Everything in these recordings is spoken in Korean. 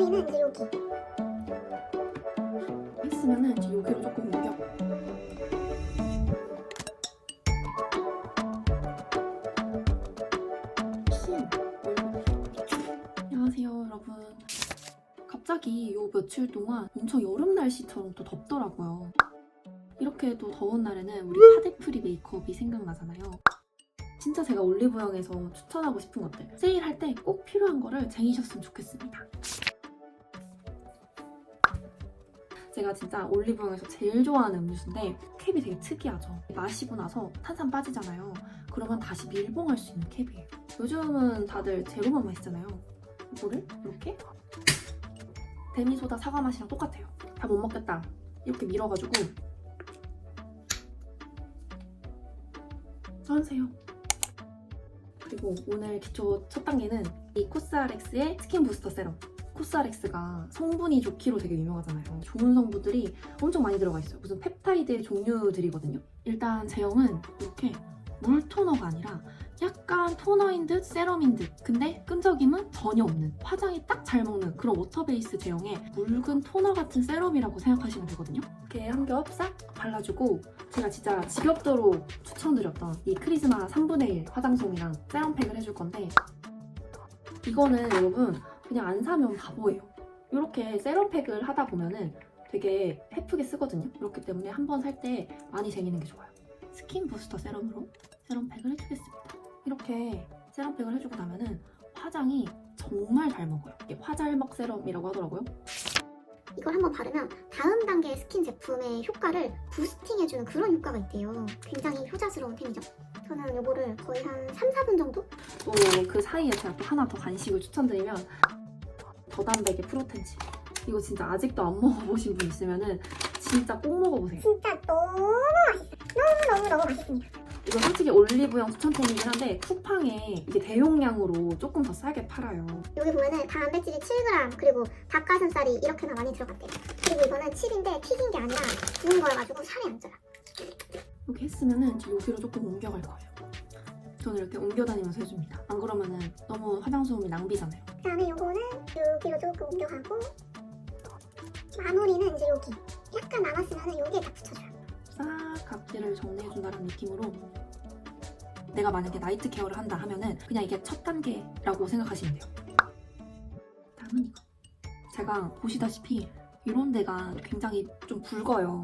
마무리는 이제 여기. 했으면은 이제 여기로 조금 옮겨. 신. 안녕하세요, 여러분. 갑자기 요 며칠 동안 엄청 여름 날씨처럼 또 덥더라고요. 이렇게 또 더운 날에는 우리 파데프리 메이크업이 생각나잖아요. 진짜 제가 올리브영에서 추천하고 싶은 것들 세일할 때 꼭 필요한 거를 쟁이셨으면 좋겠습니다. 제가 진짜 올리브영에서 제일 좋아하는 음료수인데 캡이 되게 특이하죠. 마시고 나서 탄산 빠지잖아요. 그러면 다시 밀봉할 수 있는 캡이에요. 요즘은 다들 제로만 마시잖아요. 이거를 이렇게 데미소다 사과 맛이랑 똑같아요. 다 못 먹겠다. 이렇게 밀어가지고 하세요. 그리고 오늘 기초 첫 단계는 이 코스알엑스의 스킨 부스터 세럼. 코스알엑스가 성분이 좋기로 되게 유명하잖아요. 좋은 성분들이 엄청 많이 들어가 있어요. 무슨 펩타이드 종류들이거든요. 일단 제형은 이렇게 물 토너가 아니라 약간 토너인 듯 세럼인 듯 근데 끈적임은 전혀 없는 화장이 딱 잘 먹는 그런 워터 베이스 제형의 묽은 토너 같은 세럼이라고 생각하시면 되거든요. 이렇게 한 겹 싹 발라주고 제가 진짜 지겹도록 추천드렸던 이 크리즈마 3분의 1 화장솜이랑 세럼팩을 해줄 건데 이거는 여러분 그냥 안 사면 바보예요. 이렇게 세럼팩을 하다 보면은 되게 예쁘게 쓰거든요. 그렇기 때문에 한 번 살 때 많이 쟁이는 게 좋아요. 스킨 부스터 세럼으로 세럼팩을 해주겠습니다. 이렇게 세럼팩을 해주고 나면은 화장이 정말 잘 먹어요. 이게 화잘먹 세럼이라고 하더라고요. 이걸 한번 바르면 다음 단계 스킨 제품의 효과를 부스팅해주는 그런 효과가 있대요. 굉장히 효자스러운 템이죠. 저는 이거를 거의 한 3, 4분 정도? 또 그 사이에 제가 또 하나 더 간식을 추천드리면 저단백의 프로텐치. 이거 진짜 아직도 안 먹어보신 분 있으면은 진짜 꼭 먹어보세요. 진짜 너무 맛있어요. 너무너무 너무 맛있습니다. 이거 솔직히 올리브영 추천템이긴 한데 쿠팡에 이게 대용량으로 조금 더 싸게 팔아요. 여기 보면은 단백질이 7g 그리고 닭가슴살이 이렇게나 많이 들어갔대요. 그리고 이거는 칩인데 튀긴 게 아니라 구운 거여가지고 살이 안 쪄요. 이렇게 했으면은 여기로 조금 옮겨갈 거예요. 저는 이렇게 옮겨다니면서 해줍니다. 안 그러면은 너무 화장솜이 낭비잖아요. 그다음에 요거는 여기로 조금 옮겨가고 마무리는 이제 여기. 약간 남았으면은 여기에 딱 붙여줘요. 싹 각질을 정리해준다는 느낌으로 내가 만약에 나이트 케어를 한다 하면은 그냥 이게 첫 단계라고 생각하시면 돼요. 다음은 이거. 제가 보시다시피 이런 데가 굉장히 좀 붉어요.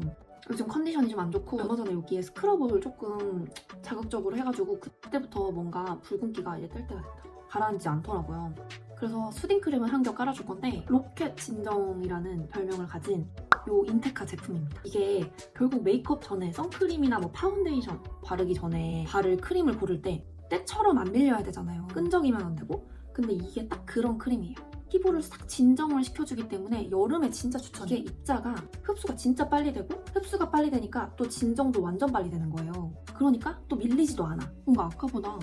요즘 컨디션이 좀 안 좋고 얼마 전에 여기에 스크러브를 조금 자극적으로 해가지고 그때부터 뭔가 붉은기가 이제 뜰 때가 됐다. 가라앉지 않더라고요. 그래서 수딩 크림을 한 겹 깔아줄 건데 로켓 진정이라는 별명을 가진 요 인테카 제품입니다. 이게 결국 메이크업 전에 선크림이나 뭐 파운데이션 바르기 전에 바를 크림을 고를 때 때처럼 안 밀려야 되잖아요. 끈적이면 안 되고. 근데 이게 딱 그런 크림이에요. 피부를 싹 진정을 시켜주기 때문에 여름에 진짜 추천해요. 이게 입자가 흡수가 진짜 빨리 되고 흡수가 빨리 되니까 또 진정도 완전 빨리 되는 거예요. 그러니까 또 밀리지도 않아. 뭔가 아까보다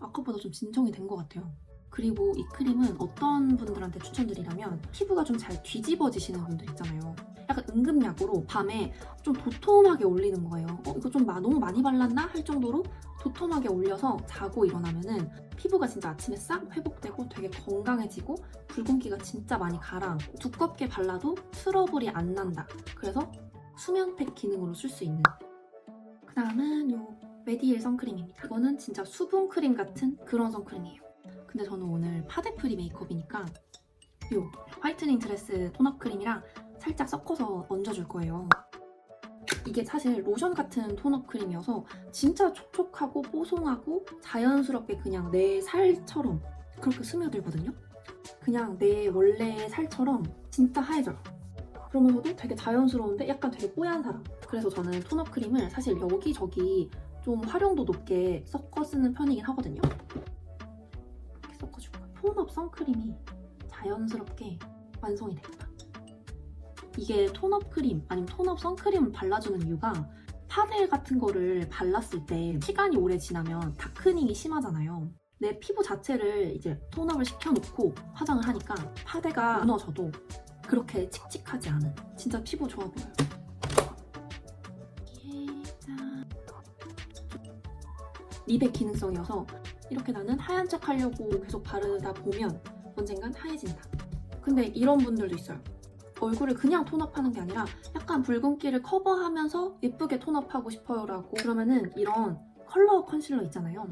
아까보다 좀 진정이 된 것 같아요. 그리고 이 크림은 어떤 분들한테 추천드리냐면 피부가 좀 잘 뒤집어지시는 분들 있잖아요. 약간 응급약으로 밤에 좀 도톰하게 올리는 거예요. 어, 이거 좀 마- 너무 많이 발랐나? 할 정도로 도톰하게 올려서 자고 일어나면은 피부가 진짜 아침에 싹 회복되고 되게 건강해지고 붉은기가 진짜 많이 가라앉고 두껍게 발라도 트러블이 안 난다. 그래서 수면팩 기능으로 쓸 수 있는. 그 다음은 요 메디힐 선크림입니다. 이거는 진짜 수분 크림 같은 그런 선크림이에요. 근데 저는 오늘 파데프리 메이크업이니까 요 화이트닝 드레스 톤업 크림이랑 살짝 섞어서 얹어줄 거예요. 이게 사실 로션 같은 톤업 크림이어서 진짜 촉촉하고 뽀송하고 자연스럽게 그냥 내 살처럼 그렇게 스며들거든요. 그냥 내 원래 살처럼 진짜 하얘져요. 그러면서도 되게 자연스러운데 약간 되게 뽀얀 사람. 그래서 저는 톤업 크림을 사실 여기저기 좀 활용도 높게 섞어 쓰는 편이긴 하거든요. 이렇게 섞어주고 톤업 선크림이 자연스럽게 완성이 됩니다. 이게 톤업 크림 아니면 톤업 선크림을 발라주는 이유가 파데 같은 거를 발랐을 때 시간이 오래 지나면 다크닝이 심하잖아요. 내 피부 자체를 이제 톤업을 시켜놓고 화장을 하니까 파데가 무너져도 그렇게 칙칙하지 않은 진짜 피부 좋아 보여요. 미백 기능성이어서 이렇게 나는 하얀 척 하려고 계속 바르다 보면 언젠간 하얘진다. 근데 이런 분들도 있어요. 얼굴을 그냥 톤업하는 게 아니라 약간 붉은기를 커버하면서 예쁘게 톤업하고 싶어요라고 그러면은 이런 컬러 컨실러 있잖아요.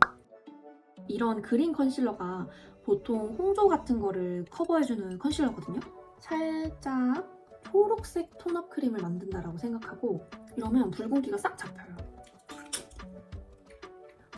이런 그린 컨실러가 보통 홍조 같은 거를 커버해주는 컨실러거든요. 살짝 초록색 톤업 크림을 만든다라고 생각하고 이러면 붉은기가 싹 잡혀요.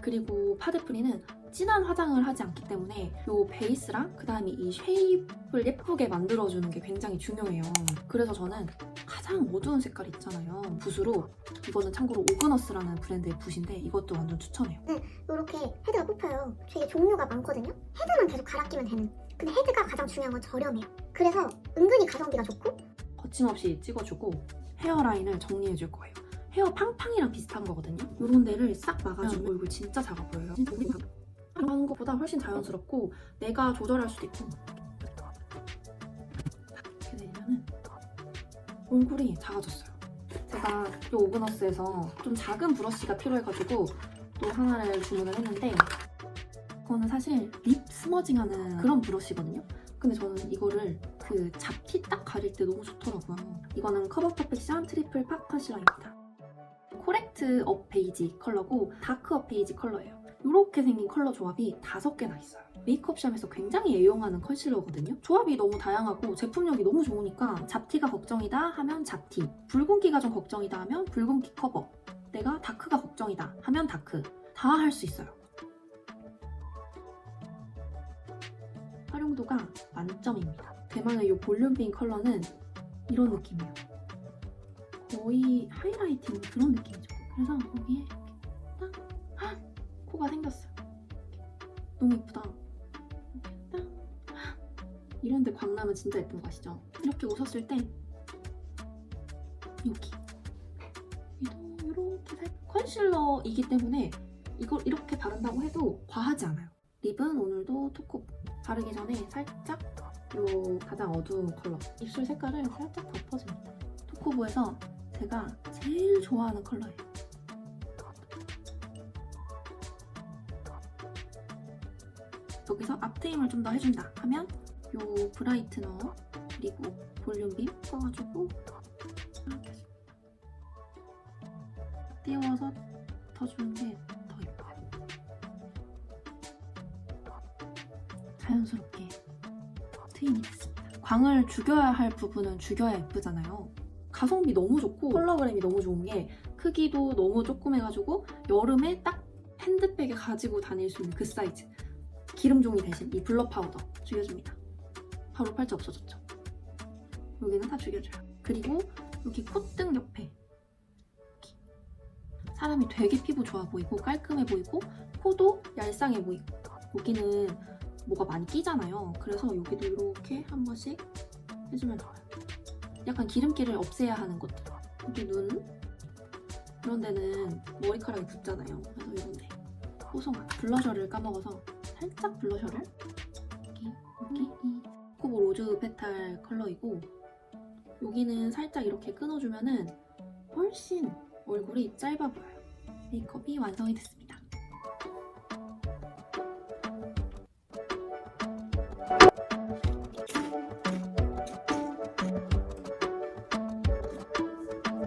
그리고 파데프리는 진한 화장을 하지 않기 때문에 이 베이스랑 그 다음에 이 쉐입을 예쁘게 만들어주는 게 굉장히 중요해요. 그래서 저는 가장 어두운 색깔 있잖아요. 붓으로 이거는 참고로 오그너스라는 브랜드의 붓인데 이것도 완전 추천해요. 이렇게 헤드가 뽑혀요. 되게 종류가 많거든요. 헤드만 계속 갈아 끼면 되는. 근데 헤드가 가장 중요한 건 저렴해요. 그래서 은근히 가성비가 좋고 거침없이 찍어주고 헤어라인을 정리해줄 거예요. 헤어 팡팡이랑 비슷한 거거든요. 이런 데를 싹 막아주면 얼굴 진짜 작아 보여요. 하는 것보다 훨씬 자연스럽고 내가 조절할 수도 있고 이렇게 되면은 얼굴이 작아졌어요. 제가 이 오브너스에서 좀 작은 브러쉬가 필요해가지고 또 하나를 주문을 했는데 그거는 사실 립 스머징하는 그런 브러쉬거든요. 근데 저는 이거를 그 잡티 딱 가릴 때 너무 좋더라고요. 이거는 커버 퍼펙션 트리플 팝 컨실러입니다. 코렉트 업 베이지 컬러고 다크 업 베이지 컬러예요. 이렇게 생긴 컬러 조합이 다섯 개나 있어요. 메이크업샵에서 굉장히 애용하는 컨실러거든요. 조합이 너무 다양하고 제품력이 너무 좋으니까 잡티가 걱정이다 하면 잡티, 붉은기가 좀 걱정이다 하면 붉은기 커버, 내가 다크가 걱정이다 하면 다크 다 할 수 있어요. 활용도가 만점입니다. 대만의 이 볼륨빈 컬러는 이런 느낌이에요. 거의 하이라이팅 그런 느낌이죠. 그래서 여기에! 코가 생겼어요. 너무 예쁘다. 이런데 광나면 진짜 예쁜 거 아시죠? 이렇게 웃었을 때 여기 이렇게 살 컨실러이기 때문에 이걸 이렇게 바른다고 해도 과하지 않아요. 립은 오늘도 토코 바르기 전에 살짝 요 가장 어두운 컬러 입술 색깔을 살짝 덮어줍니다. 토코보에서 제가 제일 좋아하는 컬러예요. 여기서 앞트임을 좀 더 해준다 하면 요 브라이트너 그리고 볼륨빔 써가지고 이렇게. 띄워서 더 주는 게 더 예뻐요. 자연스럽게 트임이 됐습니다. 광을 죽여야 할 부분은 죽여야 예쁘잖아요. 가성비 너무 좋고 컬러그램이 너무 좋은 게 크기도 너무 조그매가지고 여름에 딱 핸드백에 가지고 다닐 수 있는 그 사이즈. 기름종이 대신 이 블러 파우더 죽여줍니다. 바로 팔자 없어졌죠. 여기는 다 죽여줘요. 그리고 여기 콧등 옆에 여기. 사람이 되게 피부 좋아 보이고 깔끔해 보이고 코도 얄쌍해 보이고 여기는 뭐가 많이 끼잖아요. 그래서 여기도 이렇게 한 번씩 해주면 좋아요. 약간 기름기를 없애야 하는 것들. 여기 눈 이런 데는 머리카락이 붙잖아요. 그래서 이런 데 뽀송한 블러셔를 까먹어서 살짝 블러셔를 여기 여기 이 코보 로즈 페탈 컬러이고 여기는 살짝 이렇게 끊어주면은 훨씬 얼굴이 짧아 보여요. 메이크업이 완성이 됐습니다.